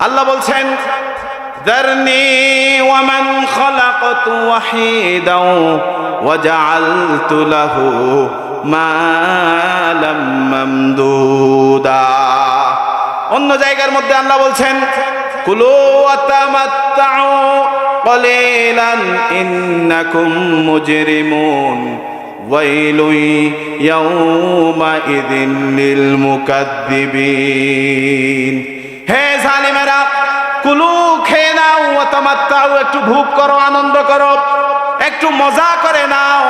আল্লাহ বলছেন ذرني ومن خلقت وحيدا وجعلت له مالا ممدودا অন্য জায়গার মধ্যে আল্লাহ বলছেন কুলু ওয়াতামাত্তাউ قليلا إنكم مجرمون ويل يومئذ للمكذبين হে জালিমেরা কুলু খেয়ে ওয়াতামাত্তাউ একটু ভোগ করো, আনন্দ করো, একটু মজা করে নাও।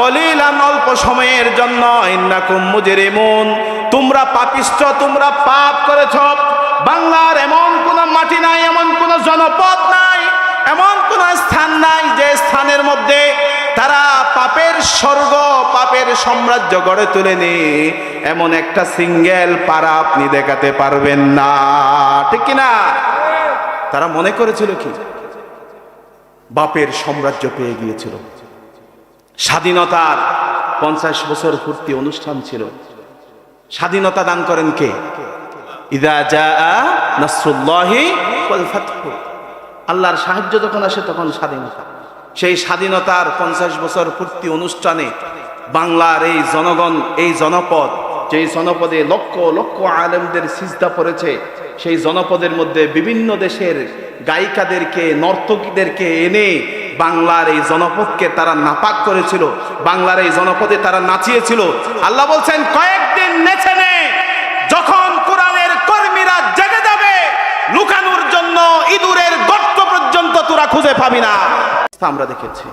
কলিলান অল্প সময়ের জন্য, ইন্নাকুম মুজরিমুন। তোমরা পাপিষ্ঠ, তোমরা পাপ করেছ। বাংলার এমন কোন মাটি নাই, এমন কোন জনপদ নাই, এমন কোন স্থান নাই যে স্থানের মধ্যে তারা পাপের স্বর্গ, পাপের সাম্রাজ্য গড়ে তুলেনি। এমন একটা সিঙ্গেল পাড়া আপনি দেখাতে পারবেন না। ঠিক কি না তারা মনে করেছিল কি? বাপের সাম্রাজ্য পেয়ে গিয়েছিল। স্বাধীনতার পঞ্চাশ বছর পূর্তি অনুষ্ঠান ছিল। স্বাধীনতা দান করেন কে? আল্লাহর সাহায্য যখন আসে তখন স্বাধীনতা। সেই স্বাধীনতার পঞ্চাশ বছর পূর্তি অনুষ্ঠানে বাংলার এই জনগণ, এই জনপদ, যেই জনপদে লক্ষ লক্ষ আলেমদের সিজদা পড়েছে, সেই জনপদের মধ্যে বিভিন্ন দেশের গায়িকাদেরকে, নর্তকীদেরকে এনে বাংলার এই জনপদকে তারা নাপাক করেছিল, বাংলার এই জনপদে তারা নাচিয়েছিল। আল্লাহ বলছেন, কয়েকদিন নেছে নে, যখন কোরআনের কর্মীরা জেগে যাবে, লুকানোর জন্য ইঁদুরের গর্ত পর্যন্ত তোরা খুঁজে পাবি না। আমরা দেখেছি।